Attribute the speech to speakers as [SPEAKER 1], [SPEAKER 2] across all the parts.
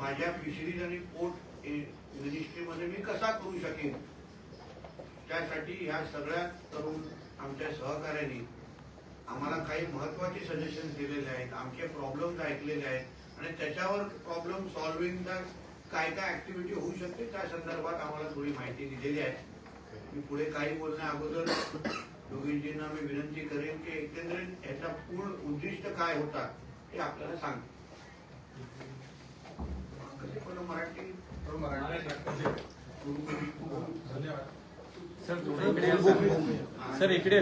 [SPEAKER 1] माझ्या फिशरीज आणि पोर्ट मिनिस्ट्रीमध्ये मी कसा करू शकेन? त्यासाठी ह्या सगळ्या तरुण आमच्या सहकाऱ्यांनी आम्हाला काही महत्त्वाचे सजेशन दिलेले आहेत आमचे प्रॉब्लेम्स ऐकलेले आहेत आणि त्याच्यावर प्रॉब्लेम सॉल्व्हिंगचा काय काय ऍक्टिव्हिटी होऊ शकते त्या संदर्भात आम्हाला थोडी माहिती दिलेली आहे. मी पुढे काही बोलण्या अगोदर योगीजींना मी विनंती करेन की एकंदरीत याचा पूर्ण उद्दिष्ट काय होता ते आपल्याला सांग मराठी
[SPEAKER 2] धन्यवाद.
[SPEAKER 3] सर इकडे.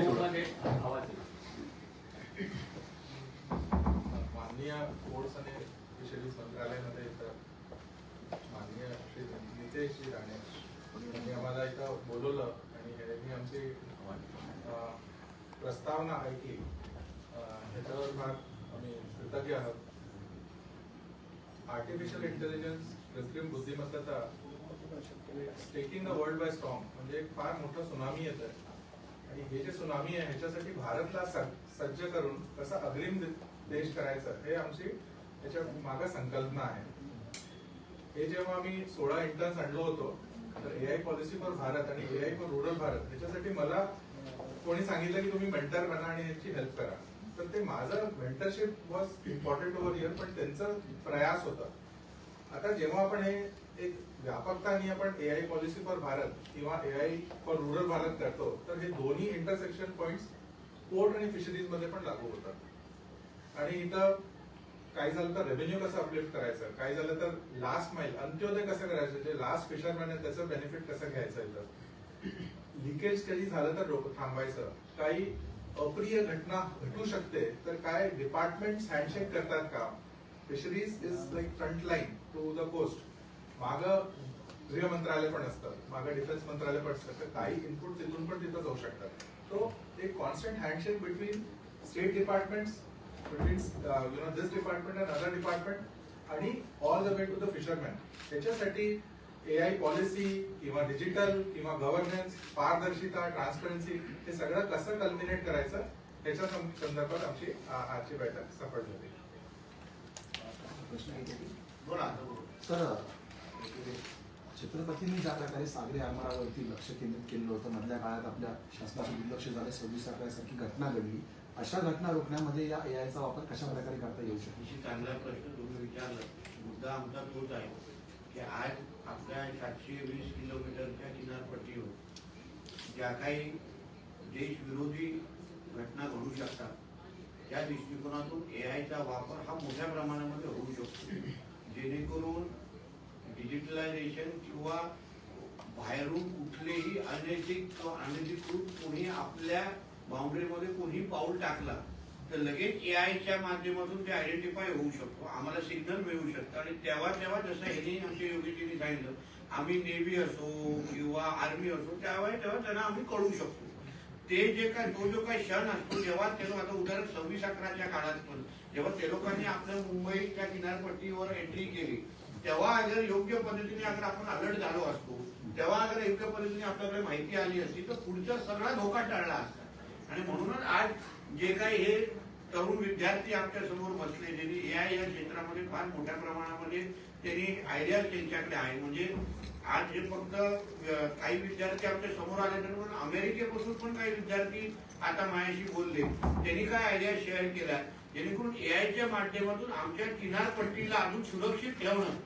[SPEAKER 2] माननीय कोर्स आणि फिशरीज मंत्रालयामध्ये माननीय श्री नितेशजी राणे यांनी आम्हाला इथं बोलवलं आणि यांनी आमची प्रस्तावना ऐकली अं, ह्याच्यावर फार आम्ही कृतज्ञ आहोत. आर्टिफिशियल इंटेलिजन्स कृत्रिम बुद्धिमत्ता taking the world by storm म्हणजे एक फार मोठा सुनामी येत आहे. आणि हे जे सुनामी आहे ह्याच्यासाठी भारतला सज्ज- करून कसा अग्रिम देश करायचा हे आमची त्याच्या मागा संकल्पना आहे. हे जेव्हा आम्ही सोळा इंटर्न्स आणलो होतो तर A I policy for Bharat आणि A I for rural Bharat ह्याच्यासाठी मला कोणी सांगितलं की तुम्ही मेंटर बना आणि याची हेल्प करा. तर ते माझं mentorship was important over year पण त्यांचा प्रयास होता. आता जेव्हा आपण हे एक व्यापकताने आपण A I policy for Bharat किंवा A I for rural Bharat करतो तर हे दोन्ही इंटरसेक्शन पॉइंट पोर्ट आणि फिशरीजमध्ये पण लागू होतात. आणि इथं काय झालं तर रेव्हेन्यू कसं अपलिफ्ट करायचं? काय झालं तर लास्ट माईल अंत्योदय कसं करायचं? जे लास्ट फिशरमॅन आहे त्याचं बेनिफिट कसं घ्यायचं इथं? लिकेज कधी झालं तर थांबायचं काही अप्रिय घटना घटू शकते तर काय डिपार्टमेंट हँडशेक करतात का? Fisheries is like front line to the coast माग गृह मंत्रालय पण असतं माग डिफेन्स मंत्रालय पण असतं तर काही इनपुट तिथून पण तिथं जाऊ शकतात. तो एक constant handshake between state department between you know this department and other department आणि all the way to the fisherman त्याच्यासाठी ए आय पॉलिसी किंवा डिजिटल किंवा गव्हर्नन्स पारदर्शिता ट्रान्सपरन्सी हे सगळं कसं कल्मिनेट करायचं त्याच्या संदर्भात आमची आजची बैठक सफल झाली.
[SPEAKER 4] प्रश्न छत्रपतींनी ज्या प्रकारे सागरी आरमारावरती लक्ष केंद्रित केलेलं होतं मधल्या काळात आपल्या शासनाचे दुर्लक्ष झाले सव्वीस अकरासारखी घटना घडली. अशा घटना रोखण्यामध्ये या ए चा वापर कशा प्रकारे करता येऊ शकतो?
[SPEAKER 1] चांगला प्रश्न तुम्ही विचारला. मुद्दा आमचा तोच आहे की आज आपल्या सातशे वीस किलोमीटरच्या किनारपट्टीवर ज्या काही देशविरोधी घटना घडू शकतात त्या दृष्टिकोनातून ए आयचा वापर हा मोठ्या प्रमाणामध्ये होऊ शकतो. जेणेकरून डिजिटलायझेशन किंवा बाहेरून कुठलेही अनैतिक किंवा अनधिकृत कोणी आपल्या बाउंड्रीमध्ये कोणी पाऊल टाकला तर लगेच ए आयच्या माध्यमातून ते आयडेंटिफाय होऊ शकतो. आम्हाला सिग्नल मिळू शकतं. आणि तेव्हा तेव्हा जसं ह्यांनी आमच्या योगीजींनी सांगितलं आम्ही नेव्ही असो किंवा आर्मी असो त्यावेळी तेव्हा त्यांना आम्ही कळू शकतो. ते जे काय तो जो काही क्षण असतो जेव्हा ते आता उदाहरण सव्वीस अकराच्या काळात पण जेव्हा ते लोकांनी आपल्या मुंबईच्या किनारपट्टीवर एंट्री केली तेव्हा अगर योग्य पद्धतीने अगर आपण अलर्ट झालो असतो तेव्हा अगर योग्य पद्धतीने आपल्याकडे माहिती आली असती तर पुढचा सगळा धोका टळला असता. आणि म्हणूनच आज जे काही हे तरुण विद्यार्थी आमच्यासमोर बसले त्यांनी ए आय या क्षेत्रामध्ये फार मोठ्या प्रमाणामध्ये त्यांनी आयडिया त्यांच्याकडे आहे म्हणजे आज हे फक्त काही विद्यार्थी आमच्यासमोर आले तर पण अमेरिकेपासून पण काही विद्यार्थी आता माझ्याशी बोलले. त्यांनी काय आयडिया शेअर केल्या? जेणेकरून ए आयच्या माध्यमातून आमच्या किनारपट्टीला अजून सुरक्षित ठेवणं.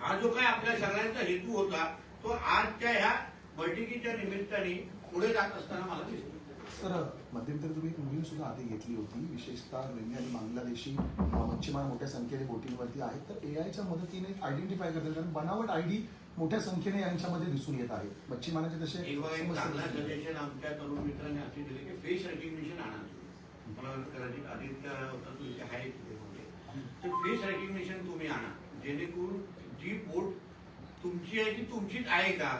[SPEAKER 1] हा जो काय आपल्या सगळ्यांचा हेतू होता तो आजच्या ह्या बैठकीच्या निमित्ताने पुढे जात असताना मला दिसतो.
[SPEAKER 4] सर मध्यंतरी तुम्ही एक मोहीम सुद्धा हाती घेतली होती विशेषतः रोहिंग्या आणि बांगलादेशी मच्छीमार मोठ्या संख्येने बोटींवरती आहेत. तर ए आयच्या मदतीने आयडेंटिफाय करतात कारण बनावट आयडी मोठ्या संख्येने यांच्यामध्ये दिसून येत आहे. मच्छीमारांचे तसे
[SPEAKER 1] सजेशन आमच्या तरुण मित्रांनी असे दिले की फेस रेकग्निशन आणा मला आदित्य होता. तर फेस रेकग्निशन तुम्ही आणा. जेणेकरून जी बोट तुमची आहे ती तुमचीच आहे का?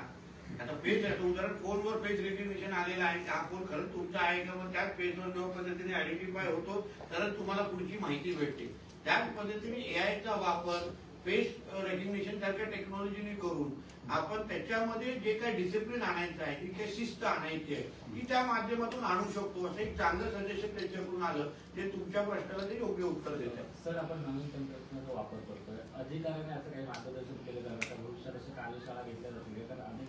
[SPEAKER 1] आता पेज आहे उदाहरण फोनवर फेस रेकग्निशन आलेला आहे. हा फोन खरंच तुमचा आहे का? मग त्याच पेजवर जेव्हा पद्धतीने आयडेंटिफाय होतो तरच तुम्हाला पुढची माहिती भेटते. त्याच पद्धतीने ए चा वापर फेस रेकग्निशन सारख्या टेक्नॉलॉजीने करून आपण त्याच्यामध्ये जे काही डिसिप्लिन आणायचं आहे जी काही शिस्त आणायची आहे ती त्या माध्यमातून आणू शकतो. असं एक चांगलं सजेशन त्यांच्याकडून आलं जे तुमच्या प्रश्नाला ते योग्य उत्तर देत. आहे
[SPEAKER 3] सर आपण नवीन तंत्रज्ञानाचा वापर करतोय.
[SPEAKER 5] अधिकाऱ्याने असं काही मार्गदर्शन केलं जातं भविष्यात अशा कार्यशाळा घेतल्या जातात.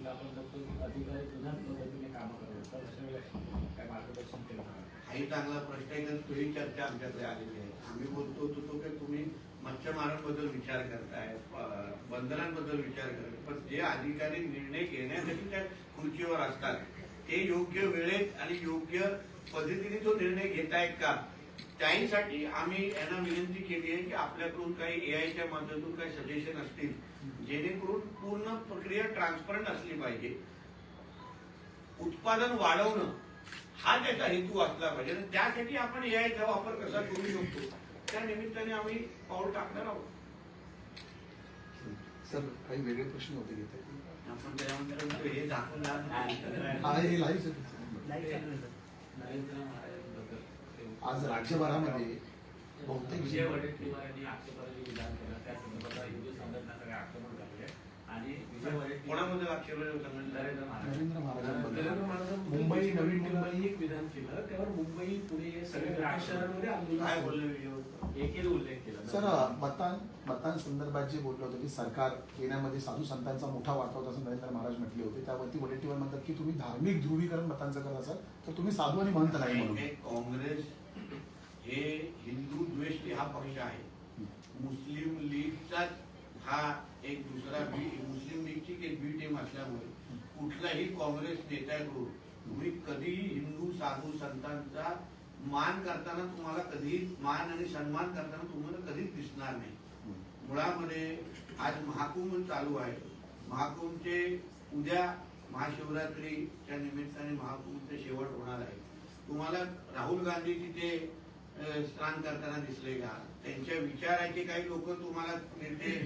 [SPEAKER 5] आपण बघतो अधिकारी जुन्याच पद्धतीने कामं करत असतात अशा वेळेला काय मार्गदर्शन केलं
[SPEAKER 1] हाही चांगला प्रश्न आहे कारण तोही चर्चा आमच्याकडे आलेली आहे. आम्ही बोलतो होतो तो की तुम्ही मच्छीमारांबद्दल विचार करताय बंदरांबद्दल विचार करत पण जे अधिकारी निर्णय घेण्यासाठी त्या खुर्चीवर असतात ते योग्य वेळेत आणि योग्य पद्धतीने तो निर्णय घेतायत का? त्याहीसाठी आम्ही यांना विनंती केली आहे की आपल्याकडून काही एआयच्या माध्यमातून काही सजेशन असतील जेणेकरून पूर्ण प्रक्रिया ट्रान्सपरंट असली पाहिजे. उत्पादन वाढवणं हा त्याचा हेतू असला पाहिजे. आणि त्यासाठी आपण एआयचा वापर कसा करू शकतो त्या निमित्ताने आम्ही पाऊल टाकणार आहोत.
[SPEAKER 4] सर काही वेगळे प्रश्न होते घेते
[SPEAKER 1] आपण हे दाखवून
[SPEAKER 4] हा हे लाईव्ह
[SPEAKER 5] नरेंद्र महाराजांबद्दल ते-
[SPEAKER 4] आज राज्यभरामध्ये बहुतेक
[SPEAKER 5] संदर्भात नरेंद्र महाराज.
[SPEAKER 4] नरेंद्र महाराजांबद्दल मुंबई नवी मुंबई
[SPEAKER 6] एक विधान केलं. त्यावर मुंबई पुणे सगळे मोठ्या शहरांमध्ये आंदोलन
[SPEAKER 1] काय
[SPEAKER 6] झालं.
[SPEAKER 1] बोलले विजय
[SPEAKER 5] एकेरी उल्लेख केला.
[SPEAKER 4] सर मतां मतांसंदर्भात जे बोललं होतं की सरकार येण्यामध्ये साधू संतांचा मोठा वाटा होता असं नरेंद्र महाराज म्हटले होते. त्यावरती वडेट्टीवार म्हणतात की तुम्ही धार्मिक ध्रुवीकरण मतांचं करत असाल तर तुम्ही साधू आणि महंत नाही म्हणून.
[SPEAKER 1] काँग्रेस हे हिंदू द्वेष्टी हा पक्ष आहे. मुस्लिम लीगचाच हा एक दुसरा बी मुस्लिम लीगची एक बी टीम असल्यामुळे कुठलाही काँग्रेस नेत्याकडून तुम्ही कधीही हिंदू साधू संतांचा मान करताना तुम्हाला कधी मान आणि सन्मान करताना तुम्हाला कधीच दिसणार नाही. मुळामध्ये आज महाकुंभ चालू आहे. महाकुंभचे उद्या महाशिवरात्रीच्या निमित्ताने महाकुंभचे शेवट होणार आहे. तुम्हाला राहुल गांधी तिथे स्नान करताना दिसले का? त्यांच्या विचाराचे काही लोक तुम्हाला नेते